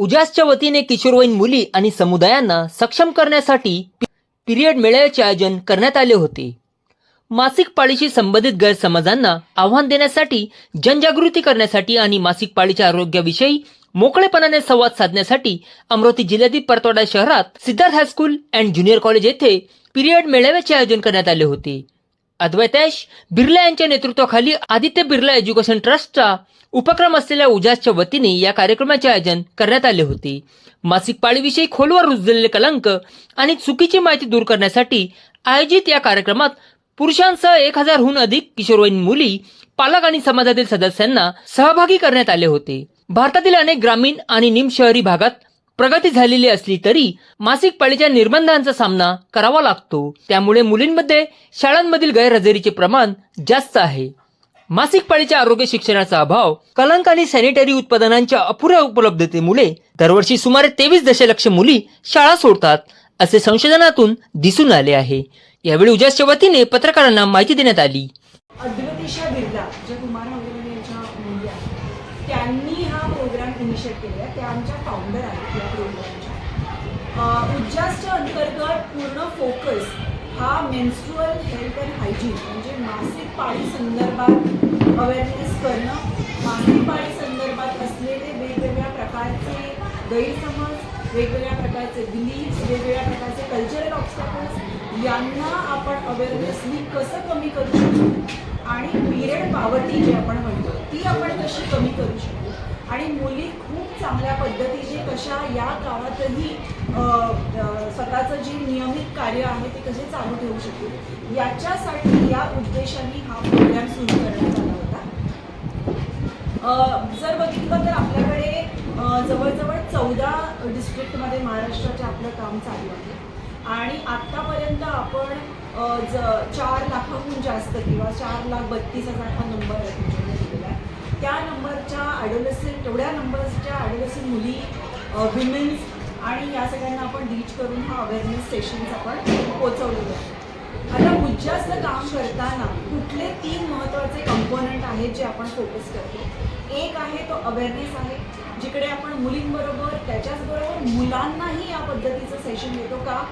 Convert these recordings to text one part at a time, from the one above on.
उजासच्या वतीने किशोरवयीन मुली आणि समुदायांना सक्षम करण्यासाठी पिरियड मेळाव्याचे आयोजन करण्यात आले होते. मासिक पाळीशी संबंधित गैरसमजांना आव्हान देण्यासाठी जनजागृती करण्यासाठी आणि मासिक पाळीच्या आरोग्याविषयी मोकळेपणाने संवाद साधण्यासाठी अमरावती जिल्ह्यातील परतवाडा शहरात Siddharth high school and junior college येथे पिरियड मेळाव्याचे आयोजन करण्यात आले होते. अद्वैतेश बिर्ला यांच्या नेतृत्वाखाली आदित्य बिर्ला एज्युकेशन ट्रस्टचा उपक्रम असलेल्या उजासच्या वतीने या कार्यक्रमाचे आयोजन करण्यात आले होते. मासिक पाळीविषयी खोलवर रुजलेले कलंक आणि चुकीची माहिती दूर करण्यासाठी आयोजित या कार्यक्रमात पुरुषांसह एक हजारहून अधिक किशोरवयीन मुली पालक आणि समाजातील सदस्यांना सहभागी करण्यात आले होते. भारतातील अनेक ग्रामीण आणि निम शहरी भागात प्रगती झालेली असली तरी मासिक पाळीच्या निर्बंधांचा सामना करावा लागतो. त्यामुळे मुलींमध्ये शाळांमधील गैरहजेरीचे प्रमाण जास्त आहे. मासिक पाळीच्या आरोग्य शिक्षणाचा अभाव कलंक आणि सॅनिटरी उत्पादनांच्या अपुऱ्या उपलब्धतेमुळे दरवर्षी सुमारे तेवीस दशलक्ष मुली शाळा सोडतात असे संशोधनातून दिसून आले आहे. यावेळी उजासच्या वतीने पत्रकारांना माहिती देण्यात आली. बिर्ला ज्या कुमार अग्रवाल यांच्या मुली आहेत त्यांनी हा प्रोग्राम इनिशिएट केला आहे. त्या आमच्या फाउंडर आहेत या प्रोग्रामच्या उज्जासच्या अंतर्गत पूर्ण फोकस हा मेन्स्ट्रुअल हेल्थ अँड हायजीन म्हणजे मासिक पाळी संदर्भात अवेअरनेस करणं मासिक पाळी संदर्भात असलेले वेगवेगळ्या प्रकारचे गैरसमज वेगवेगळ्या प्रकारचे बिलीव्स वेगवेगळ्या प्रकारचे कल्चरल ऑब्स्टॅकल्स यांना आपण अवेअरनेसनी कसं कमी करू शकतो? आणि पिरियड पावर्टी जे आपण म्हणतो ती आपण कशी कमी करू शकतो आणि मुली खूप चांगल्या पद्धतीने कशा या काळातही स्वतःचं जे नियमित कार्य आहे ते कसे चालू ठेवू शकतील याच्यासाठी या उद्देशाने हा प्रोग्राम सुरू करण्यात आला होता. जर बघितलं तर आपल्याकडे जवळजवळ चौदा डिस्ट्रिक्टमध्ये महाराष्ट्राचे आपलं काम चालू आहे. आणि आत्तापर्यंत आपण ज चार लाखाहून जास्त किंवा चार लाख बत्तीस हजार हा नंबर आहे तुमच्याकडे दिलेला आहे त्या नंबरच्या ॲडोलेसेंट तेवढ्या नंबर्सच्या ॲडोलेसेंट मुली विमेन्स आणि या सगळ्यांना आपण रीच करून हा अवेअरनेस सेशन्स आपण पोचवलेले आहे आता उज्जास्त काम करताना कुठले तीन महत्त्वाचे कंपोनंट आहेत जे आपण फोकस करतो? एक आहे तो अवेअरनेस आहे जिकडे आपण मुलींबरोबर त्याच्याचबरोबर मुलांनाही या पद्धतीचं सेशन देतो का?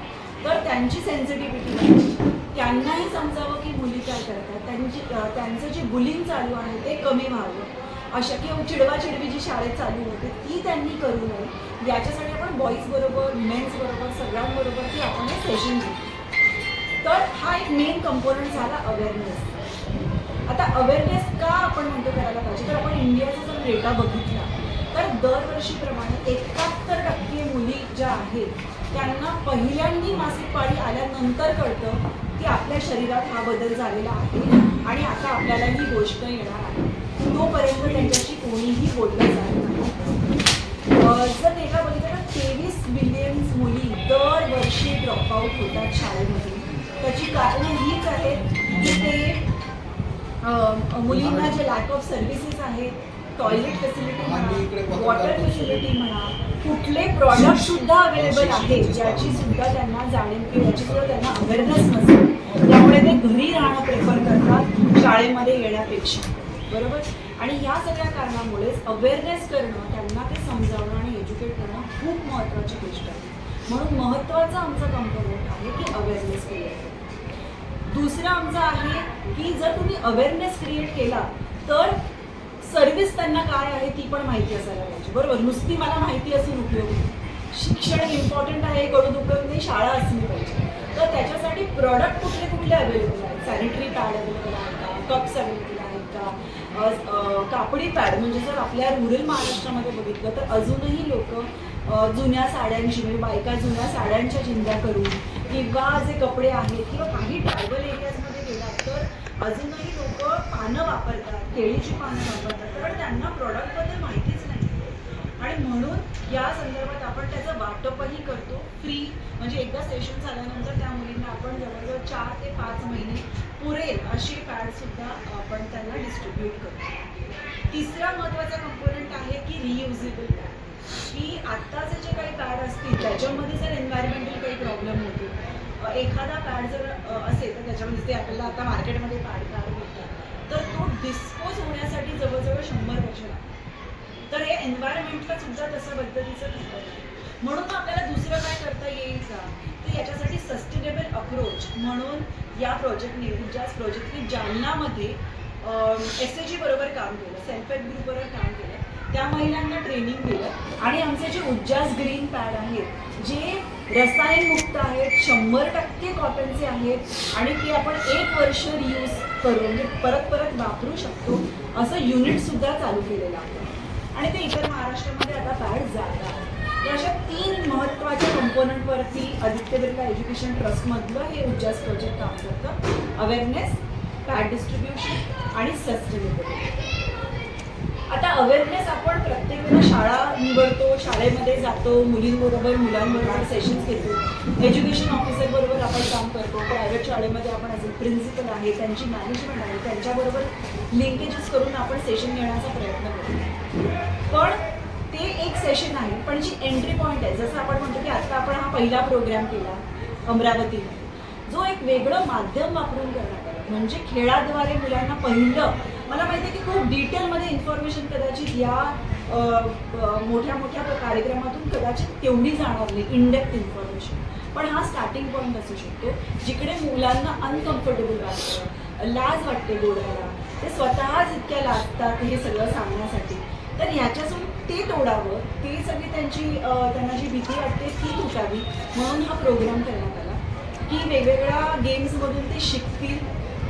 तर त्यांची सेन्सिटिव्हिटी त्यांनाही समजावं की मुली काय करतात. त्यांची त्यांचं जे बुलिंग चालू आहे ते कमी व्हावं. अशा किंवा चिडवाचिडवी जी शाळेत चालू होते ती त्यांनी करू नये. याच्यासाठी आपण बॉईज बरोबर मेन्स बरोबर सगळ्यांबरोबर ती आपण हे सेशन घेतो तर हा एक मेन कंपोनंट झाला अवेअरनेस आता अवेअरनेस का आपण म्हणतो करायला पाहिजे? तर आपण इंडियाचा जर डेटा बघितला तर दरवर्षीप्रमाणे एकाहत्तर टक्के मुली ज्या आहेत त्यांना पहिल्यांदी मासिक पाळी आल्यानंतर कळतं की आपल्या शरीरात हा बदल झालेला आहे आणि आता आपल्याला ही गोष्ट येणार आहे. तोपर्यंत त्यांच्याशी कोणीही बोललं जात नाही. जर एका बघितलं तेवीस बिलियन्स मुली दरवर्षी ड्रॉपआउट होतात शाळेमध्ये. त्याची कारणं हीच आहेत की ते मुलींना जे लॅक ऑफ सर्व्हिसेस आहेत टॉयलेट फॅसिलिटी म्हणा वॉटर फॅसिलिटी म्हणा कुठले प्रॉडक्ट सुद्धा अवेलेबल आहेत ज्याची सुद्धा त्यांना जाणीव किंवा याची सुद्धा त्यांना अवेअरनेस नसते. त्यामुळे ते घरी राहणं प्रेफर करतात शाळेमध्ये येण्यापेक्षा. बरोबर? आणि ह्या सगळ्या कारणामुळेच अवेअरनेस करणं त्यांना ते समजावणं आणि एज्युकेट करणं खूप महत्त्वाची गोष्ट आहे. म्हणून महत्त्वाचा आमचा कंपोनंट आहे की अवेअरनेस क्रिएट दुसरं आमचं आहे की जर तुम्ही अवेअरनेस क्रिएट केला तर सर्व्हिस त्यांना काय आहे ती पण माहिती असायला पाहिजे. बरोबर? नुसती मला माहिती असून उपयोग शिक्षण इम्पॉर्टंट आहे कळून उपयोग नाही शाळा असली पाहिजे. तर त्याच्यासाठी प्रॉडक्ट कुठले कुठले अवेलेबल आहेत? सॅनिटरी पॅड अवेलेबल आहेत का? कप्स अवेलेबल आहेत का कापडी पॅड म्हणजे जर आपल्या रुरल महाराष्ट्रामध्ये बघितलं तर अजूनही लोक जुन्या साड्यांची म्हणजे बायका जुन्या साड्यांच्या चिंध्या करून किंवा जे कपडे आहेत किंवा काही ट्रायबल एरियाजमध्ये गेलात तर अजूनही लोक पानं वापरतात केळीची पानं वापरतात. कारण त्यांना प्रॉडक्टबद्दल माहितीच नाही आणि म्हणून या संदर्भात आपण त्याचं वाटपही करतो. फ्री म्हणजे एकदा सेशन झाल्यानंतर त्या मुलींना आपण जवळजवळ चार ते पाच महिने पुरेल अशी पॅड सुद्धा आपण त्यांना डिस्ट्रीब्यूट करतो. तिसरा महत्त्वाचा कंपोनंट आहे की रियुजेबल पॅड की आत्ताचे जे काही पॅड असतील त्याच्यामध्ये जर एन्व्हायरमेंटल काही प्रॉब्लेम होतो एखादा पॅड जर असेल तर त्याच्यामध्ये ते आपल्याला आता मार्केटमध्ये पॅड पॅड मिळतात तर तो डिस्पोज होण्यासाठी जवळजवळ शंभर वर्ष लागतात. तर हे एन्व्हायरमेंटला सुद्धा तसं पद्धतीचं म्हणून मग आपल्याला दुसरं काय करता येईल का? तर याच्यासाठी अप्रोच म्हणून या प्रोजेक्टने उज्जास प्रोजेक्टने जालनामध्ये एस एच जी बरोबर काम केलं सेल्फ हेल्प ग्रुपबरोबर काम केलं त्या महिलांना ट्रेनिंग दिलं. आणि आमचे जे उज्जास ग्रीन पॅड आहेत जे रसायनमुक्त आहेत शंभर टक्के कॉटनचे आहेत आणि ते आपण एक वर्ष रियूज करू म्हणजे परत परत वापरू शकतो असं युनिट सुद्धा चालू केलेलं आहे. आणि ते इतर महाराष्ट्रामध्ये आता पॅड जात आहे या अशा तीन महत्त्वाच्या कंपोनंटवरती आदित्य बिर्ला एज्युकेशन ट्रस्टमधलं हे उज्जास प्रोजेक्ट काम करतं. अवेअरनेस पॅड डिस्ट्रीब्युशन आणि सस्टेनेबिलिटी आता अवेअरनेस आपण प्रत्येक वेळेला शाळा निवडतो शाळेमध्ये जातो मुलींबरोबर मुलांबरोबर सेशन्स घेतो. एज्युकेशन ऑफिसर बरोबर आपण काम करतो. प्रायव्हेट शाळेमध्ये आपण ॲज अ प्रिन्सिपल आहे त्यांची मॅनेजमेंट आहे त्यांच्याबरोबर लिंकेजेस करून आपण सेशन घेण्याचा प्रयत्न करतो. पण ते एक सेशन आहे पण जी एंट्री पॉईंट आहे जसं आपण म्हणतो की आता आपण हा पहिला प्रोग्राम केला अमरावतीमध्ये जो एक वेगळं माध्यम वापरून करण्यात म्हणजे खेळाद्वारे मुलांना पहिलं मला माहिती आहे की खूप डिटेलमध्ये इन्फॉर्मेशन कदाचित या मोठ्या मोठ्या कार्यक्रमातून कदाचित तेवढी जाणार नाही इनडेप्थ इन्फॉर्मेशन पण हा स्टार्टिंग पॉईंट असू शकतो जिकडे मुलांना अनकम्फर्टेबल वाटतं लाज वाटते बोलायला ते स्वतःच इतक्या लाजतात हे सगळं सांगण्यासाठी. तर ह्याच्यातून ते तोडावं ते सगळी त्यांची त्यांना जी भीती वाटते ती तुटावी म्हणून हा प्रोग्राम करण्यात आला. की वेगवेगळ्या गेम्समधून ते शिकतील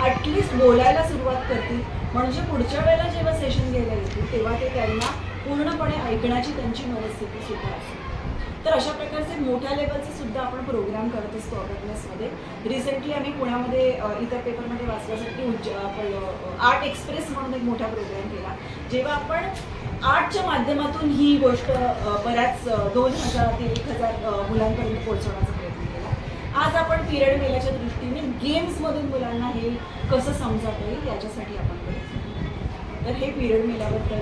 ॲटलिस्ट बोलायला सुरुवात करतील. म्हणजे पुढच्या वेळेला जेव्हा सेशन घ्यायला येतील तेव्हा ते त्यांना पूर्णपणे ऐकण्याची त्यांची मनस्थिती सुद्धा असेल. तर अशा प्रकारचे मोठ्या लेवलचे सुद्धा आपण प्रोग्राम करत असतो अवेअरनेसमध्ये रिसेंटली आम्ही पुण्यामध्ये इतर पेपरमध्ये वाचण्यासाठी उज्ज आपण आर्ट एक्सप्रेस म्हणून एक मोठा प्रोग्राम केला. जेव्हा आपण आर्टच्या माध्यमातून ही गोष्ट बऱ्याच दोन हजार ते एक हजार मुलांपर्यंत पोहोचवण्याचा प्रयत्न केला. आज आपण पिरियड मेल्याच्या दृष्टीने गेम्समधून मुलांना हे कसं समजावता येईल याच्यासाठी आपण करतो तर हे पिरियड मेल्याबद्दल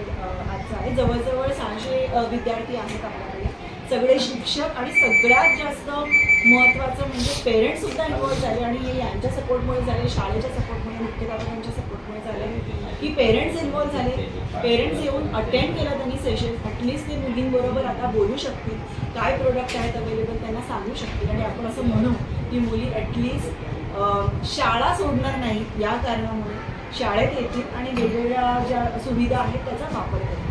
आजचं आहे. जवळजवळ सहाशे विद्यार्थी आहेत आपल्याकडे. सगळे शिक्षक आणि सगळ्यात जास्त महत्त्वाचं म्हणजे पेरेंट्स सुद्धा इन्वॉल्व झाले आणि हे यांच्या सपोर्टमुळे झाले शाळेच्या सपोर्टमुळे मुख्याध्यापकांच्या सपोर्टमुळे झाले. की पेरेंट्स इन्वॉल्व्ह झाले. पेरेंट्स येऊन अटेंड केलं त्यांनी सेशन ॲटलिस्ट ते मुलींबरोबर आता बोलू शकतील. काय प्रोडक्ट आहेत अवेलेबल त्यांना सांगू शकतील. आणि आपण असं म्हणू की मुली ॲटलिस्ट शाळा सोडणार नाही या कारणामुळे. शाळेत येतील आणि वेगवेगळ्या ज्या सुविधा आहेत त्याचा वापर करतील.